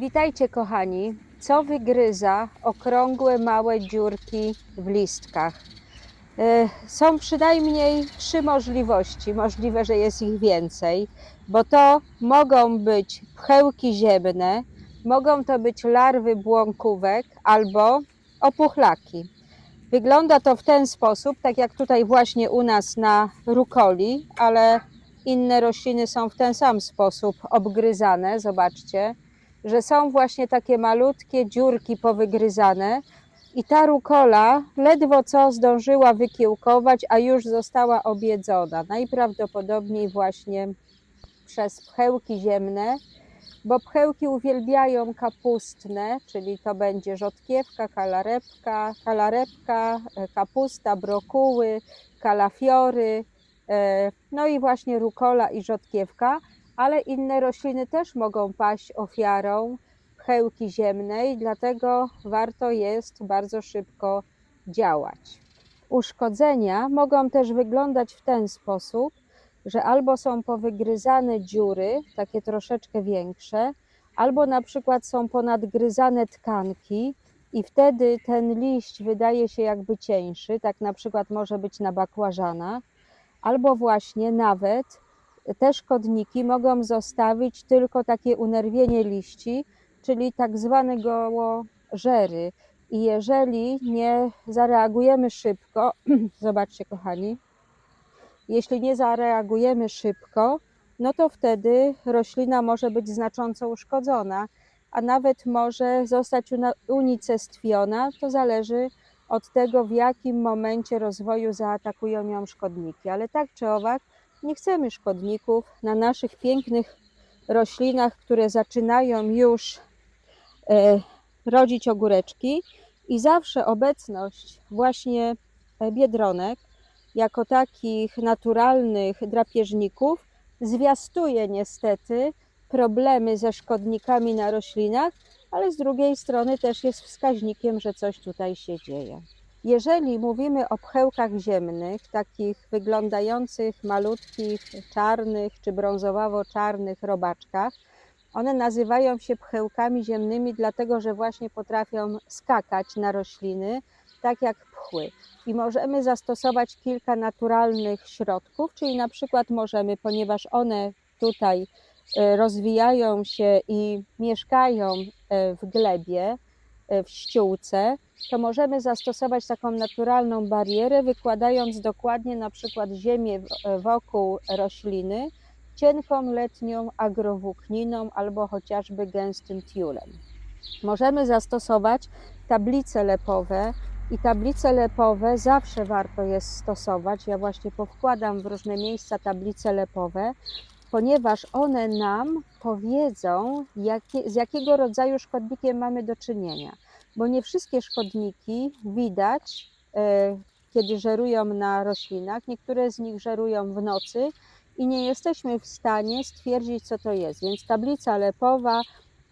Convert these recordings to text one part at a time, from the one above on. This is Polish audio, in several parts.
Witajcie kochani. Co wygryza okrągłe małe dziurki w listkach? E, Są przynajmniej trzy możliwości. Możliwe, że jest ich więcej, bo to mogą być pchełki ziemne, mogą to być larwy błąkówek albo opuchlaki. Wygląda to w ten sposób, tak jak tutaj właśnie u nas na rukoli, ale inne rośliny są w ten sam sposób obgryzane. Zobaczcie że są właśnie takie malutkie dziurki powygryzane i ta rukola ledwo co zdążyła wykiełkować, a już została objedzona. Najprawdopodobniej właśnie przez pchełki ziemne, bo pchełki uwielbiają kapustne, czyli to będzie rzodkiewka, kalarepka, kalarepka, e, kapusta, brokuły, kalafiory, e, no i właśnie rukola i rzodkiewka ale inne rośliny też mogą paść ofiarą pchełki ziemnej, dlatego warto jest bardzo szybko działać. Uszkodzenia mogą też wyglądać w ten sposób, że albo są powygryzane dziury, takie troszeczkę większe, albo na przykład są ponadgryzane tkanki i wtedy ten liść wydaje się jakby cieńszy, tak na przykład może być na bakłażana, albo właśnie nawet te szkodniki mogą zostawić tylko takie unerwienie liści, czyli tak zwane gołożery. I jeżeli nie zareagujemy szybko, zobaczcie kochani, jeśli nie zareagujemy szybko, no to wtedy roślina może być znacząco uszkodzona, a nawet może zostać unicestwiona. To zależy od tego, w jakim momencie rozwoju zaatakują ją szkodniki. Ale tak czy owak, nie chcemy szkodników na naszych pięknych roślinach, które zaczynają już e, rodzić ogóreczki i zawsze obecność właśnie e, biedronek jako takich naturalnych drapieżników zwiastuje niestety problemy ze szkodnikami na roślinach, ale z drugiej strony też jest wskaźnikiem, że coś tutaj się dzieje. Jeżeli mówimy o pchełkach ziemnych, takich wyglądających malutkich, czarnych czy brązowawo-czarnych robaczkach, one nazywają się pchełkami ziemnymi, dlatego że właśnie potrafią skakać na rośliny, tak jak pchły. I możemy zastosować kilka naturalnych środków, czyli na przykład możemy, ponieważ one tutaj e, rozwijają się i mieszkają e, w glebie, w ściółce, to możemy zastosować taką naturalną barierę, wykładając dokładnie na przykład ziemię wokół rośliny cienką letnią agrowłókniną albo chociażby gęstym tiulem. Możemy zastosować tablice lepowe i tablice lepowe zawsze warto jest stosować. Ja właśnie powkładam w różne miejsca tablice lepowe, ponieważ one nam powiedzą, jakie, z jakiego rodzaju szkodnikiem mamy do czynienia bo nie wszystkie szkodniki widać, e, kiedy żerują na roślinach. Niektóre z nich żerują w nocy i nie jesteśmy w stanie stwierdzić, co to jest. Więc tablica lepowa,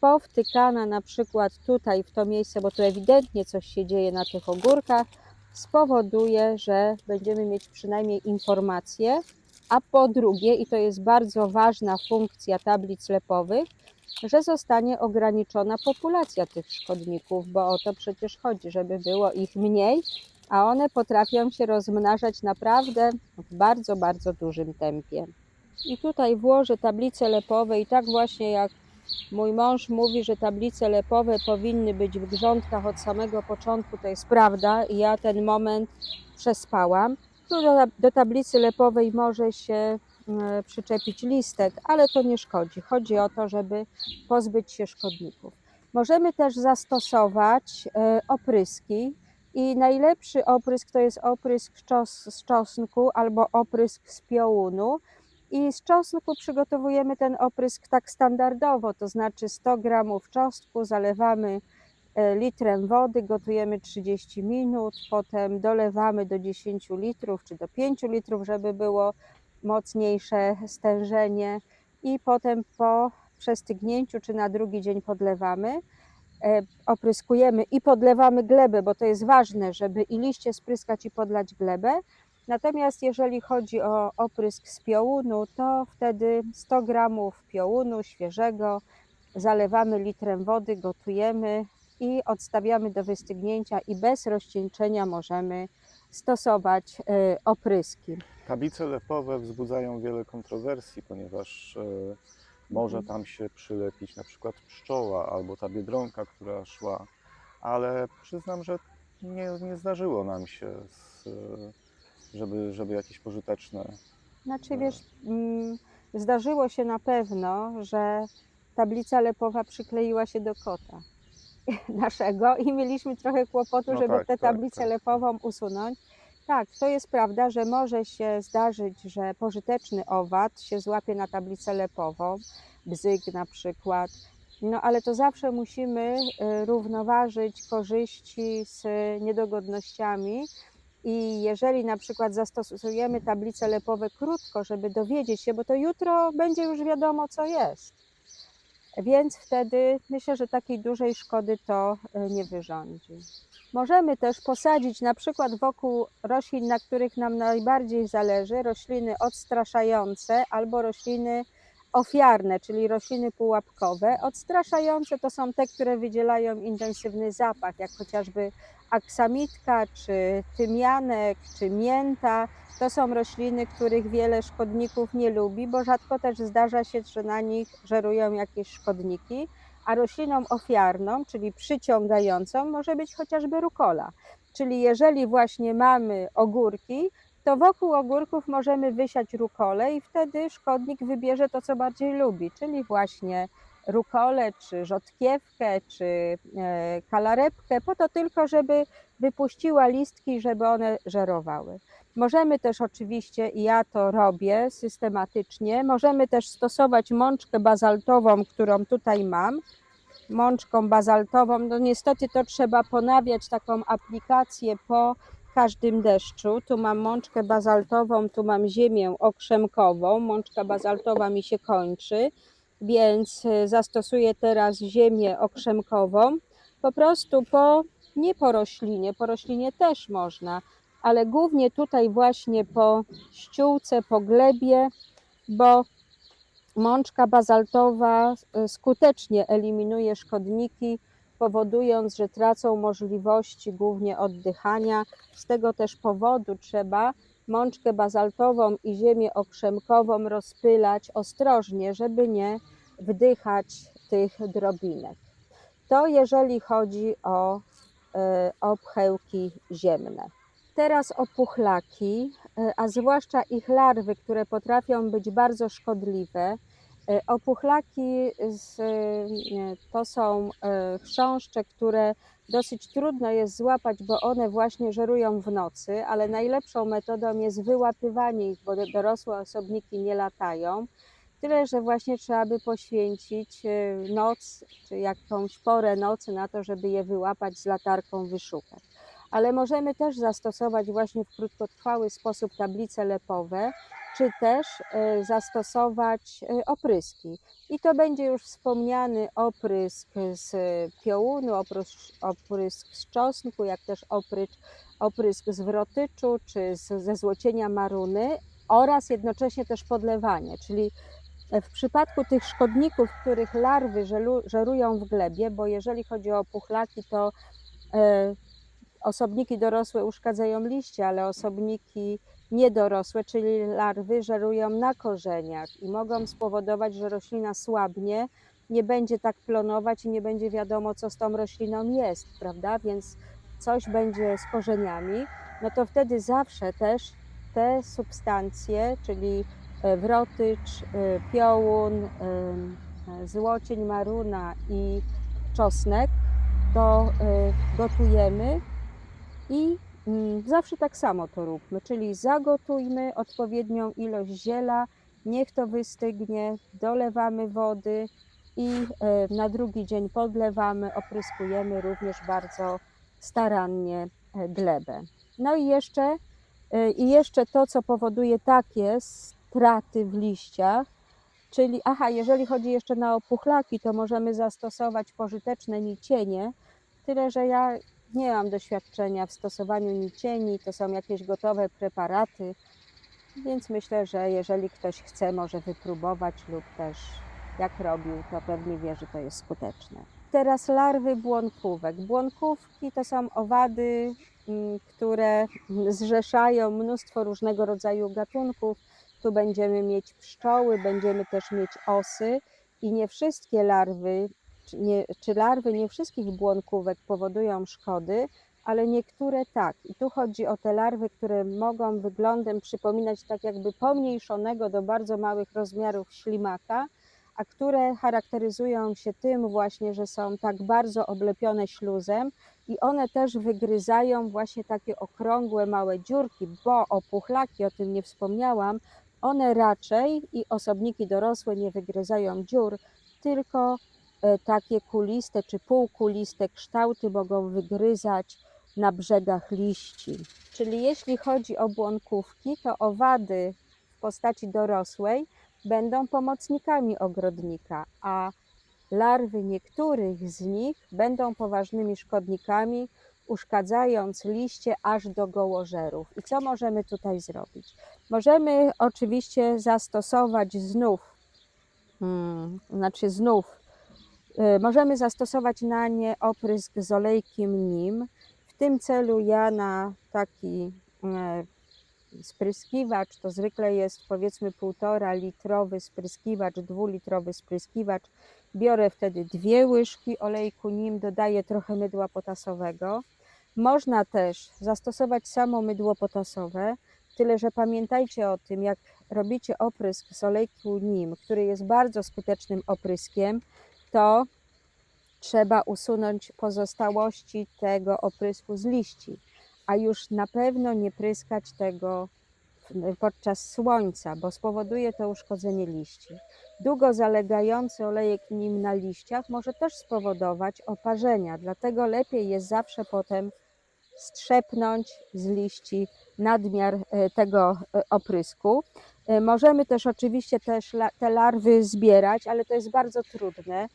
powtykana na przykład tutaj w to miejsce, bo tu ewidentnie coś się dzieje na tych ogórkach, spowoduje, że będziemy mieć przynajmniej informację. A po drugie, i to jest bardzo ważna funkcja tablic lepowych, że zostanie ograniczona populacja tych szkodników, bo o to przecież chodzi, żeby było ich mniej, a one potrafią się rozmnażać naprawdę w bardzo, bardzo dużym tempie. I tutaj włożę tablice lepowe i tak właśnie jak mój mąż mówi, że tablice lepowe powinny być w grządkach od samego początku, to jest prawda ja ten moment przespałam. Tu do, do tablicy lepowej może się E, przyczepić listek, ale to nie szkodzi. Chodzi o to, żeby pozbyć się szkodników. Możemy też zastosować e, opryski i najlepszy oprysk to jest oprysk z czosnku albo oprysk z piołunu. I z czosnku przygotowujemy ten oprysk tak standardowo, to znaczy 100 gramów czosnku zalewamy litrem wody, gotujemy 30 minut, potem dolewamy do 10 litrów czy do 5 litrów, żeby było mocniejsze stężenie i potem po przestygnięciu czy na drugi dzień podlewamy. E, opryskujemy i podlewamy glebę, bo to jest ważne, żeby i liście spryskać i podlać glebę. Natomiast jeżeli chodzi o oprysk z piołunu, to wtedy 100 gramów piołunu świeżego zalewamy litrem wody, gotujemy i odstawiamy do wystygnięcia i bez rozcieńczenia możemy stosować e, opryski. Tablice lepowe wzbudzają wiele kontrowersji, ponieważ e, może Mhm. tam się przylepić na przykład pszczoła albo ta biedronka, która szła, ale przyznam, że nie, nie zdarzyło nam się, z, e, żeby, żeby jakieś pożyteczne. Znaczy wiesz, mm, zdarzyło się na pewno, że tablica lepowa przykleiła się do kota naszego i mieliśmy trochę kłopotu, No żeby tak, tę tak, tablicę tak. lepową usunąć. Tak, to jest prawda, że może się zdarzyć, że pożyteczny owad się złapie na tablicę lepową, bzyk na przykład. No ale to zawsze musimy y, równoważyć korzyści z niedogodnościami. I jeżeli na przykład zastosujemy tablice lepowe krótko, żeby dowiedzieć się, bo to jutro będzie już wiadomo, co jest. Więc wtedy myślę, że takiej dużej szkody to y, nie wyrządzi. Możemy też posadzić na przykład wokół roślin, na których nam najbardziej zależy, rośliny odstraszające albo rośliny ofiarne, czyli rośliny pułapkowe. Odstraszające to są te, które wydzielają intensywny zapach, jak chociażby aksamitka, czy tymianek, czy mięta. To są rośliny, których wiele szkodników nie lubi, bo rzadko też zdarza się, że na nich żerują jakieś szkodniki. A rośliną ofiarną, czyli przyciągającą, może być chociażby rukola. Czyli jeżeli właśnie mamy ogórki, to wokół ogórków możemy wysiać rukolę i wtedy szkodnik wybierze to, co bardziej lubi, czyli właśnie rukolę, czy rzodkiewkę, czy e, kalarepkę, po to tylko, żeby wypuściła listki, żeby one żerowały. Możemy też oczywiście, i ja to robię systematycznie, możemy też stosować mączkę bazaltową, którą tutaj mam, mączką bazaltową. No niestety to trzeba ponawiać taką aplikację po każdym deszczu. Tu mam mączkę bazaltową, tu mam ziemię okrzemkową. Mączka bazaltowa mi się kończy, więc y, zastosuję teraz ziemię okrzemkową. Po prostu po, nie po roślinie, po roślinie też można, ale głównie tutaj właśnie po ściółce, po glebie, bo mączka bazaltowa y, skutecznie eliminuje szkodniki, powodując, że tracą możliwości głównie oddychania. Z tego też powodu trzeba mączkę bazaltową i ziemię okrzemkową rozpylać ostrożnie, żeby nie wdychać tych drobinek. To jeżeli chodzi o, y, o pchełki ziemne. Teraz o puchlaki, y, a zwłaszcza ich larwy, które potrafią być bardzo szkodliwe. Y, Opuchlaki z, y, to są y, chrząszcze, które dosyć trudno jest złapać, bo one właśnie żerują w nocy, ale najlepszą metodą jest wyłapywanie ich, bo dorosłe osobniki nie latają. Tyle, że właśnie trzeba by poświęcić noc, czy jakąś porę nocy na to, żeby je wyłapać z latarką, wyszukać. Ale możemy też zastosować właśnie w krótkotrwały sposób tablice lepowe, czy też y, zastosować y, opryski. I to będzie już wspomniany oprysk z piołunu, oprysk, z czosnku, jak też oprysk, oprysk z wrotyczu, czy z, ze złocienia maruny oraz jednocześnie też podlewanie, czyli w przypadku tych szkodników, których larwy żerują w glebie, bo jeżeli chodzi o puchlaki, to e, osobniki dorosłe uszkadzają liście, ale osobniki niedorosłe, czyli larwy, żerują na korzeniach i mogą spowodować, że roślina słabnie, nie będzie tak plonować i nie będzie wiadomo, co z tą rośliną jest, prawda? Więc coś będzie z korzeniami, no to wtedy zawsze też te substancje, czyli e, wrotycz, e, piołun, e, złocień maruna i czosnek, to gotujemy i mm, zawsze tak samo to róbmy, czyli zagotujmy odpowiednią ilość ziela, niech to wystygnie, dolewamy wody i e, na drugi dzień podlewamy, opryskujemy również bardzo starannie e, glebę. No i jeszcze, e, i jeszcze to, co powoduje takie straty w liściach, czyli, aha, jeżeli chodzi jeszcze na opuchlaki, to możemy zastosować pożyteczne nicienie, tyle że ja nie mam doświadczenia w stosowaniu nicieni, to są jakieś gotowe preparaty, więc myślę, że jeżeli ktoś chce, może wypróbować lub też jak robił, to pewnie wie, że to jest skuteczne. Teraz larwy błonkówek. Błonkówki to są owady, mm, które zrzeszają mnóstwo różnego rodzaju gatunków. Tu będziemy mieć pszczoły, będziemy też mieć osy i nie wszystkie larwy, nie, czy larwy nie wszystkich błonkówek powodują szkody, ale niektóre tak. I tu chodzi o te larwy, które mogą wyglądem przypominać tak jakby pomniejszonego do bardzo małych rozmiarów ślimaka, a które charakteryzują się tym właśnie, że są tak bardzo oblepione śluzem i one też wygryzają właśnie takie okrągłe małe dziurki, bo opuchlaki, o tym nie wspomniałam, one raczej i osobniki dorosłe nie wygryzają dziur, tylko takie kuliste czy półkuliste kształty mogą wygryzać na brzegach liści. Czyli jeśli chodzi o błonkówki, to owady w postaci dorosłej będą pomocnikami ogrodnika, a larwy niektórych z nich będą poważnymi szkodnikami, uszkadzając liście aż do gołożerów. I co możemy tutaj zrobić? Możemy oczywiście zastosować znów, hmm, znaczy znów, możemy zastosować na nie oprysk z olejkiem nim. W tym celu ja na taki e, spryskiwacz, to zwykle jest powiedzmy półtora litrowy spryskiwacz, dwulitrowy spryskiwacz. Biorę wtedy dwie łyżki olejku nim, dodaję trochę mydła potasowego. Można też zastosować samo mydło potasowe, tyle że pamiętajcie o tym, jak robicie oprysk z olejku nim, który jest bardzo skutecznym opryskiem, to trzeba usunąć pozostałości tego oprysku z liści, a już na pewno nie pryskać tego podczas słońca, bo spowoduje to uszkodzenie liści. Długo zalegający olejek nim na liściach może też spowodować oparzenia, dlatego lepiej jest zawsze potem strzepnąć z liści nadmiar e, tego e, oprysku. E, Możemy też oczywiście też te larwy zbierać, ale to jest bardzo trudne.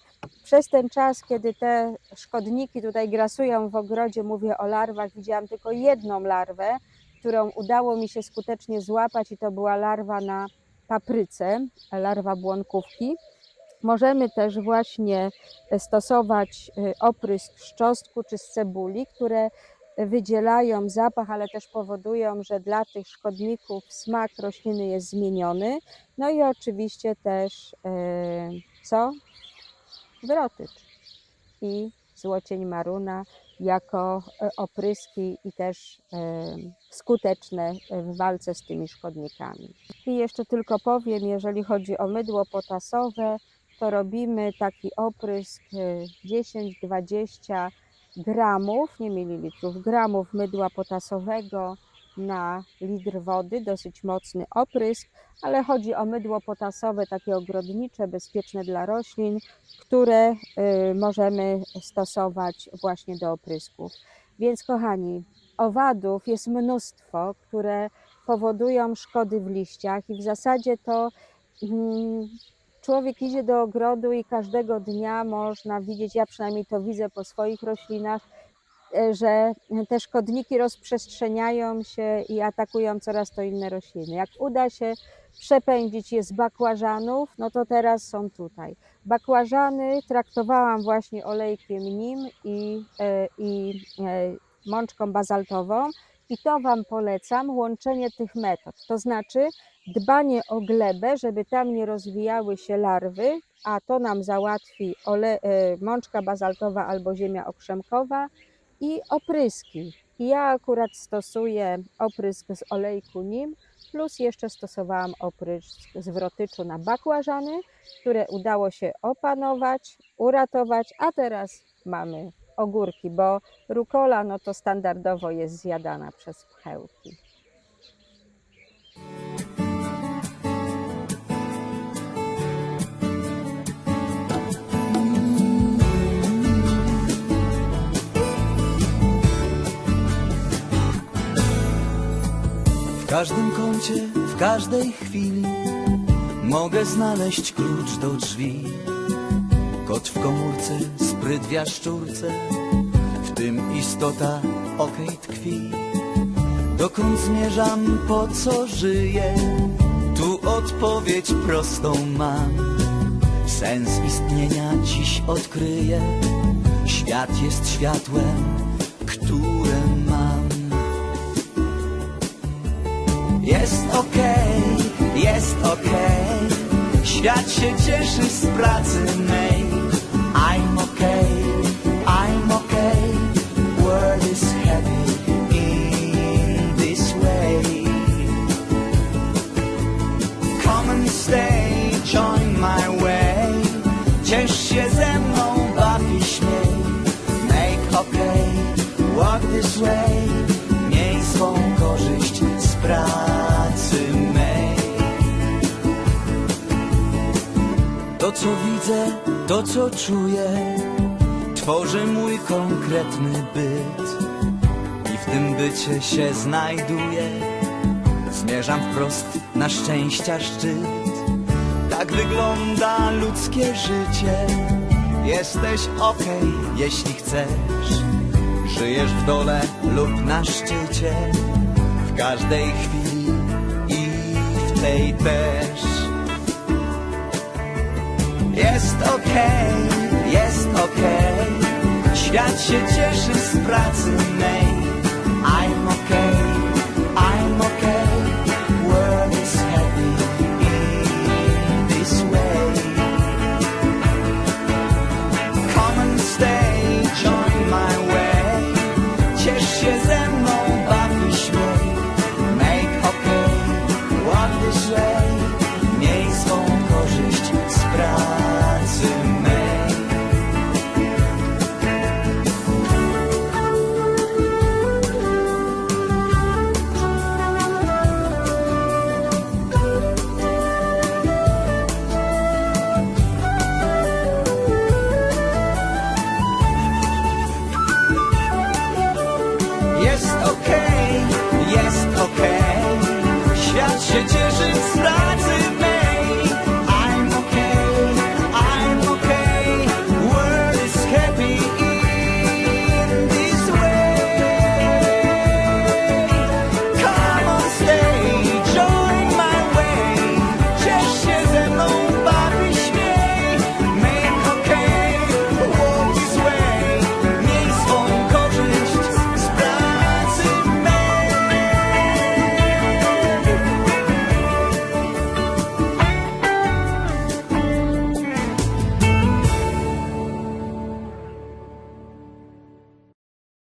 Przez ten czas, kiedy te szkodniki tutaj grasują w ogrodzie, mówię o larwach, widziałam tylko jedną larwę, którą udało mi się skutecznie złapać i to była larwa na papryce, larwa błonkówki. Możemy też właśnie stosować y, oprysk z czosnku czy z cebuli, które wydzielają zapach, ale też powodują, że dla tych szkodników smak rośliny jest zmieniony. No i oczywiście też e, co? Wrotycz i złocień maruna jako e, opryski i też e, skuteczne w walce z tymi szkodnikami. I jeszcze tylko powiem, jeżeli chodzi o mydło potasowe, to robimy taki oprysk e, 10-20 gramów, nie mililitrów, gramów mydła potasowego na litr wody, dosyć mocny oprysk, ale chodzi o mydło potasowe, takie ogrodnicze, bezpieczne dla roślin, które y, możemy stosować właśnie do oprysków. Więc kochani, owadów jest mnóstwo, które powodują szkody w liściach i w zasadzie to mm, człowiek idzie do ogrodu i każdego dnia można widzieć, ja przynajmniej to widzę po swoich roślinach, e, że te szkodniki rozprzestrzeniają się i atakują coraz to inne rośliny. Jak uda się przepędzić je z bakłażanów, no to teraz są tutaj. Bakłażany traktowałam właśnie olejkiem nim i, e, i e, mączką bazaltową i to Wam polecam, łączenie tych metod, to znaczy dbanie o glebę, żeby tam nie rozwijały się larwy, a to nam załatwi ole, e, mączka bazaltowa albo ziemia okrzemkowa i opryski. Ja akurat stosuję oprysk z olejku nim, plus jeszcze stosowałam oprysk z wrotyczu na bakłażany, które udało się opanować, uratować, a teraz mamy ogórki, bo rukola no to standardowo jest zjadana przez pchełki. W każdym kącie, w każdej chwili mogę znaleźć klucz do drzwi. Kot w komórce, spryt w jaszczurce, w tym istota okej tkwi. Dokąd zmierzam, po co żyję? Tu odpowiedź prostą mam. Sens istnienia dziś odkryję. Świat jest światłem, które mam. Jest okej, jest okej. Świat się cieszy z pracy mej. This. Miej swą korzyść z pracy mej. To co widzę, to co czuję, tworzy mój konkretny byt. I w tym bycie się znajduję. Zmierzam wprost na szczęścia szczyt. Tak wygląda ludzkie życie. Jesteś okej, jeśli chcesz. Żyjesz w dole lub na szczycie. W każdej chwili i w tej też. Jest okej, jest okej. Świat się cieszy z pracy